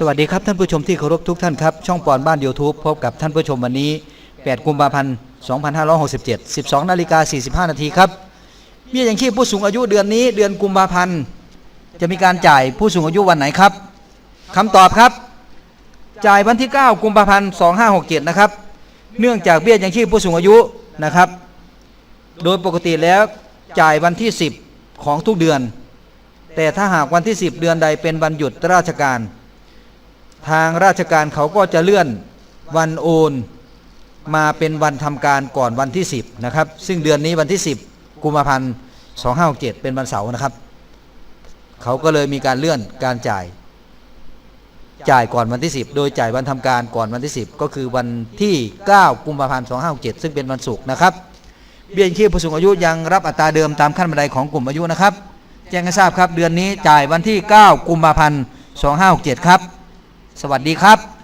สวัสดีครับท่านผู้ชมที่เคารพทุกท่านครับ ช่องปอนบ้าน YouTube พบกับท่านผู้ชมวันนี้ 8 กุมภาพันธ์ 2567 12นาฬิกา45 นาทีครับเบี้ยยังชีพผู้สูงอายุเดือนนี้เดือนกุมภาพันธ์จะมีการจ่ายผู้สูงอายุวันไหนครับคำตอบครับ จ่ายวันที่ 9 กุมภาพันธ์ 2567 นะครับ เนื่องจากเบี้ยยังชีพผู้สูงอายุนะครับ โดยปกติแล้วจ่ายวันที่ 10 ของทุกเดือน แต่ถ้าหากวันที่ 10 เดือนใดเป็นวันหยุดราชการ ทางราชการเขาก็จะเลื่อนวันโอนมาเป็นวันทำการก่อนวันที่ 10นะครับซึ่งเดือนนี้วันที่ 10 กุมภาพันธ์2567เป็นวันเสาร์นะครับ เขาก็เลยมีการเลื่อนการจ่าย จ่ายก่อนวันที่ 10 โดยจ่ายวันทำการก่อนวันที่ 10 ก็คือวันที่ 9 กุมภาพันธ์2567ซึ่งเป็นวันศุกร์นะครับ เบี้ยยังชีพผู้สูงอายุยังรับอัตราเดิมตามขั้นบันไดของกลุ่มอายุนะครับ แจ้งให้ทราบครับเดือนนี้จ่ายวันที่ 9 กุมภาพันธ์2567ครับ สวัสดีครับ